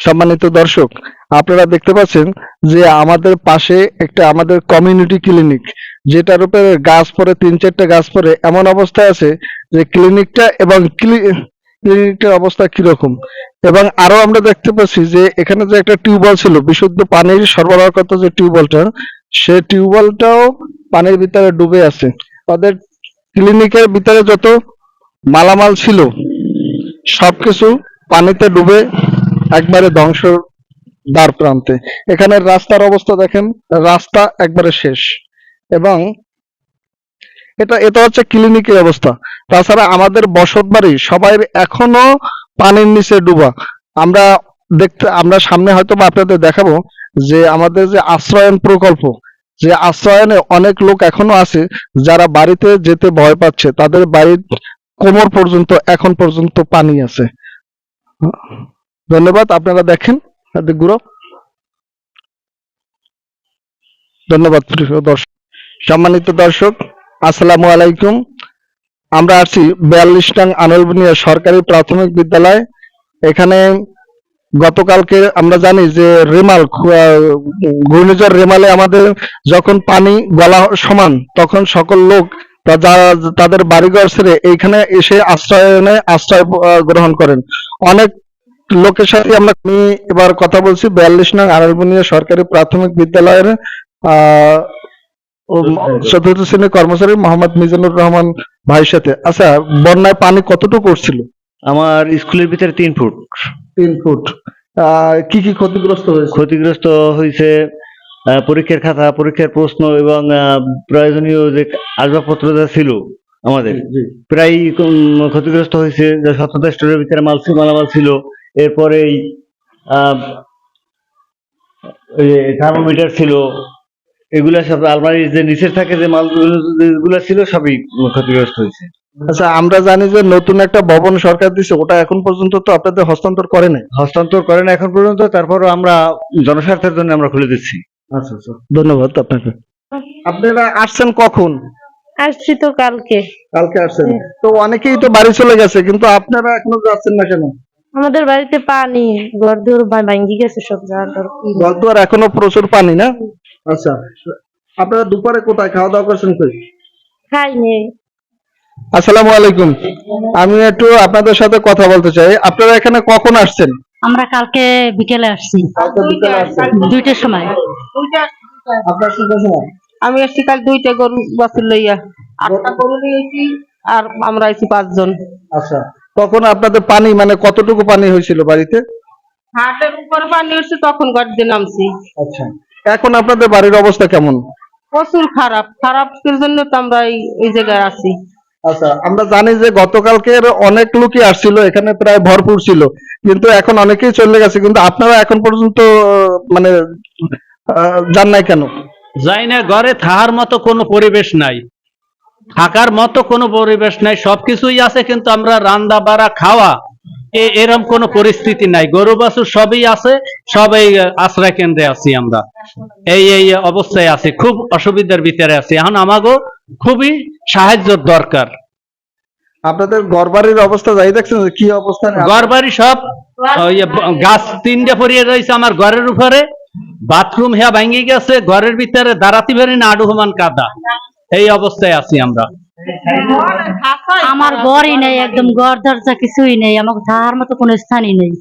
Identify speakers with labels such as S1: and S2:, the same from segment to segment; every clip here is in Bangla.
S1: সম্মানিত দর্শক, আপনারা দেখতে পাচ্ছেন যে আমাদের পাশে একটা আমাদের কমিউনিটি ক্লিনিক যেটার উপরে গাছ পরে তিন চারটে গাছ পরে এমন অবস্থায় আছে যে ক্লিনিকটা এবং ক্লিনিকটার অবস্থা কীরকম। এবং আরও আমরা দেখতে পাচ্ছি যে এখানে যে একটা টিউবওয়েল ছিল, বিশুদ্ধ পানির সরবরাহ করতে যে টিউবওয়েলটা, সে টিউবওয়েলটাও পানির ভিতরে ডুবে আছে। তাদের ক্লিনিকের ভিতরে যত মালামাল ছিল, সবকিছু পানিতে ডুবে একবারে ধ্বংস দ্বার প্রান্তে। এখানে রাস্তার অবস্থা দেখেন, রাস্তা একবারে শেষ। এবং এটা এটা হচ্ছে ক্লিনিকের অবস্থা। তাছাড়া আমাদের বসত বাড়ি সবাই এখনও পানির নিচে ডুবা। আমরা দেখতে, আমরা সামনে হয়তো বা আপনাদের দেখাবো যে আমাদের যে আশ্রয়ন প্রকল্প, যে আশ্রয়নে অনেক লোক এখনও আছে যারা বাড়িতে যেতে ভয় পাচ্ছে। তাদের বাড়ির কোমর পর্যন্ত, এখন পর্যন্ত পানি আছে। ধন্যবাদ, আপনারা দেখেন দিকগুলো ধন্যবাদ, প্রিয় দর্শক, সম্মানিত দর্শক, আসসালামু আলাইকুম। আমরা আছি বিয়াল্লিশ নং আনলবনিয়া সরকারি প্রাথমিক বিদ্যালয়। এখানে গতকালকে আমরা জানি যে রেমাল ঘূর্ণিঝড় রেমালে আমাদের যখন পানি গলা সমান, তখন সকল লোক তাদের বাড়িঘর ছেড়ে এইখানে এসে আশ্রয়নে আশ্রয় গ্রহণ করেন। অনেক লোকের সাথে আমরা আমি এবার কথা বলছি। বিয়াল্লিশ নং আনলবনিয়া সরকারি প্রাথমিক বিদ্যালয়ের চতুর্থ শ্রেণির কর্মচারী মোহাম্মদ মিজানুর রহমান ভাইয়ের সাথে। আচ্ছা বন্যায় পানি কতটুকু উঠছিল?
S2: আমার স্কুলের ভিতরে তিন ফুট।
S1: তিন ফুট। কি কি ক্ষতিগ্রস্ত হয়েছে?
S2: ক্ষতিগ্রস্ত হয়েছে পরীক্ষার খাতা পরীক্ষার প্রশ্ন এবং প্রয়োজনীয় যে আসবাবপত্র যা ছিল আমাদের প্রায় ক্ষতিগ্রস্ত হয়েছে। যে স্টোরের ভিতরে মাল মালামাল ছিল। এরপরেই থার্মোমিটার ছিল এগুলা সব আলমারির যে নিচের থাকে যে মালগুলো ছিল সবই ক্ষতিগ্রস্ত হয়েছে।
S1: আচ্ছা আমরা জানি যে নতুন একটা ভবন সরকার দিছে ওটা এখন পর্যন্ত তো আপনাদের হস্তান্তর করে নাই?
S2: হস্তান্তর করেন এখন পর্যন্ত তারপরও আমরা জনস্বার্থের জন্য আমরা খুলে দিচ্ছি।
S1: আচ্ছা আচ্ছা ধন্যবাদ আপনাকে। আপনারা আসছেন কখন?
S3: আসছি তো কালকে।
S1: কালকে আসছেন। তো অনেকেই তো বাড়ি চলে গেছে কিন্তু আপনারা এখনও যাচ্ছেন না কেন?
S3: আমাদের বাড়িতে পানি ঘর দূর ভাঙ্গি গেছে সব জায়গাটার
S1: গলদুয়ার এখনও প্রচুর পানি না? আচ্ছা আপনারা দুপুরে কোথায় খাওয়া দাওয়া করছেন কই?
S3: খাইনি
S1: আসসালামু আলাইকুম। আমি একটু আপনাদের সাথে কথা বলতে চাই। আপনারা এখানে কখন আসছেন?
S4: আমরা কালকে বিকেলে আসছি। দুইটার সময়।
S1: আপনার সময়?
S5: আমি আসছি কাল দুইটা গরু বাছুর লইয়া। আটটা গরু নিয়েছি আর আমরা আইছি পাঁচজন।
S1: আচ্ছা। তখন আপনাদের পানি মানে কতটুকু পানি হয়েছিল বাড়িতে?
S5: হাটের উপরে পানি উঠছে তখন গাড়িতে নামছি।
S1: আচ্ছা। এখন আপনাদের বাড়ির অবস্থা কেমন?
S5: প্রচুর খারাপ। খারাপের জন্য তো আমরা এই এই জায়গায় আছি।
S1: আচ্ছা আমরা জানি যে গতকালকের অনেক লোকই আসছিল এখানে প্রায় ভরপুর ছিল। কিন্তু এখন অনেকেই চলে গেছে কিন্তু আপনারা এখন পর্যন্ত আহ, মানে আহ, যান নাই কেন?
S6: যাই না ঘরে থাকার মতো কোনো পরিবেশ নাই। থাকার মতো কোনো পরিবেশ নাই সবকিছুই আছে কিন্তু আমরা রান্না বাড়া খাওয়া এ- এরম কোনো পরিস্থিতি নাই। গরু বাছুর সবই আছে সবাই আশ্রয় কেন্দ্রে আছি আমরা। এই এই অবস্থায় আছি খুব অসুবিধার ভিতরে আছি। এখন আমাগো খুবই সাহায্যর দরকার।
S1: আপনাদের ঘর বাড়ির অবস্থা যাই দেখছেন কি অবস্থা
S6: ঘর বাড়ি সব গাছ তিনটে পরিয়ে রয়েছে আমার ঘরের উপরে। বাথরুম হ্যাঁ ভেঙে গেছে ঘরের ভিতরে দাঁড়াতে পারি না আডু সমান কাদা। এই অবস্থায় আছি আমরা।
S4: আমার ঘরই নেই একদম ঘর দরজা কিছুই নেই আমার থাকার মতো কোনো স্থানই নেই।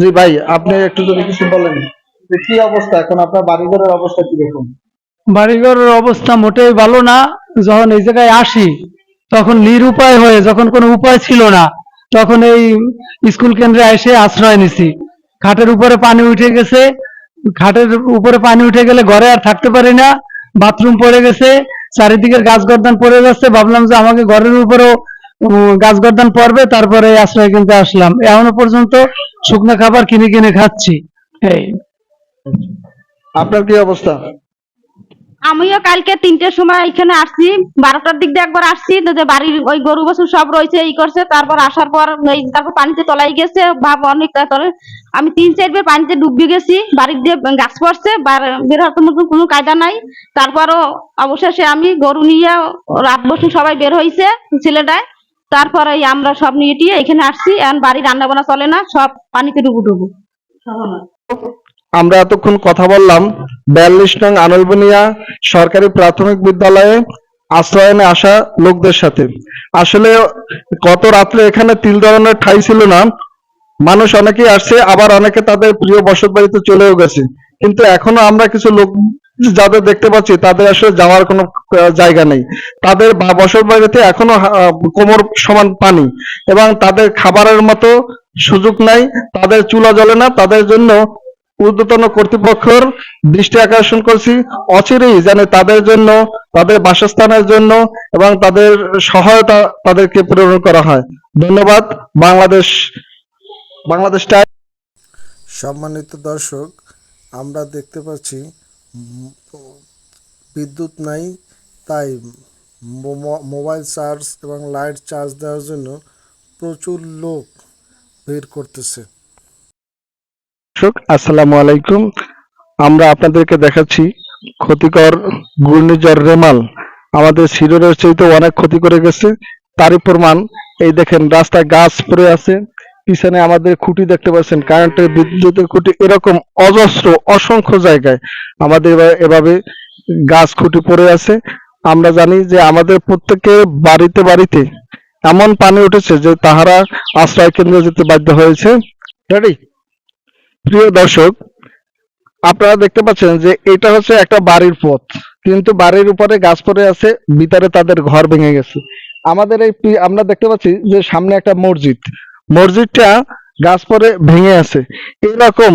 S1: জি ভাই আপনি একটু যদি কিছু বলেন কি অবস্থা? এখন আপনার বাড়িঘরের অবস্থা কীরকম?
S7: বাড়িঘরের অবস্থা মোটেই ভালো না। যখন এই জায়গায় আসি তখন নিরুপায় হয়ে যখন কোনো উপায় ছিল না তখন এই স্কুল কেন্দ্রে এসে আশ্রয় নিছি। খাটের উপরে পানি উঠে গেছে খাটের উপরে পানি উঠে গেলে ঘরে আর থাকতে পারি না, বাথরুম পড়ে গেছে, চারিদিকের গাছ গর্দান পড়ে যাচ্ছে, ভাবলাম যে আমাকে ঘরের উপরেও গাছ গর্দান পড়বে, তারপরে আশ্রয় কিনতে আসলাম। এখনও পর্যন্ত শুকনো খাবার কিনে কিনে খাচ্ছি। এই।
S1: আপনার কি অবস্থা?
S8: আমিও কালকে তিনটের সময় এখানে আসছি, বারোটার দিক দিয়ে একবার আসছি যে বাড়ির ওই গরু বছর সব রয়েছে, ই করছে, তারপর আসার পর এই তারপর পানিতে তলাই গেছে, ভাব অনেক আমি তিন চার চারবার পানিতে ডুববে গেছি, বাড়ির দিয়ে গাছ পড়ছে, বের হওয়ার মতো কোনো কায়দা নাই। তারপরও অবশেষে আমি গরু নিয়ে রাত বসে সবাই বের হয়েছে ছেলেটায়। তারপরে আমরা সব নিয়ে টিয়ে এখানে আসছি, এখন বাড়ি রান্না বান্না চলে না, সব পানিতে ডুবু ডুবু
S1: আমরা এতক্ষণ কথা বললাম বিয়াল্লিশ নং আনলবনিয়া সরকারি প্রাথমিক বিদ্যালয়ে আশ্রয়নে আসা লোকদের সাথে। আসলে গত রাত্রে এখানে তিল ধরনের ঠাই ছিল না। মানুষ অনেকেই আসছে, আবার অনেকে তাদের প্রিয় বসত বাড়িতে চলেও গেছে। কিন্তু এখনও আমরা কিছু লোক যাদের দেখতে পাচ্ছি, তাদের আসলে যাওয়ার কোনো জায়গা নেই। তাদের বসত বাড়িতে এখনও কোমর সমান পানি এবং তাদের খাবারের মতো সুযোগ নাই, তাদের চুলা জ্বলে না, তাদের জন্য ঊর্ধ্বতন কর্তৃপক্ষের দৃষ্টি আকর্ষণ করছি। অচিরেই যেন তাদের জন্য, তাদের বাসস্থানের জন্য এবং তাদের সহায়তা তাদেরকে প্রেরণ করা হয়। ধন্যবাদ। বাংলাদেশ বাংলাদেশ
S9: সম্মানিত দর্শক, আমরা দেখতে পাচ্ছি, বিদ্যুৎ নাই, তাই মোবাইল চার্জ এবং লাইট চার্জ দেওয়ার জন্য প্রচুর লোক ভিড় করতেছে।
S1: দর্শক, আসসালামু আলাইকুম। আমরা আপনাদেরকে দেখাচ্ছি ক্ষতিকর ঘূর্ণিঝড় রেমাল। আমাদের সিরোরের চাইতে অনেক ক্ষতি করে গেছে। তারই প্রমাণ, এই দেখেন, রাস্তায় গাছ পড়ে আছে। পিছনে আমাদের খুঁটি দেখতে পাচ্ছেন, কারেন্টের বিদ্যুতের খুঁটি। এরকম অজস্র, অসংখ্য জায়গায় আমাদের এভাবে গাছ খুঁটি পড়ে আছে। আমরা জানি যে আমাদের প্রত্যেকের বাড়িতে বাড়িতে এমন পানি উঠেছে যে তাহারা আশ্রয় কেন্দ্রে যেতে বাধ্য হয়েছে। রেডি প্রিয় দর্শক, আপনারা দেখতে পাচ্ছেন যে এটা হচ্ছে একটা বাড়ির পথ। কিন্তু বাড়ির উপরে গাছ পড়ে আছে, ভিতরে তাদের ঘর ভেঙে গেছে। আমাদের এই আমরা দেখতে পাচ্ছি যে সামনে একটা মসজিদ। মসজিদটা গাছ পরে ভেঙে আছে। এরকম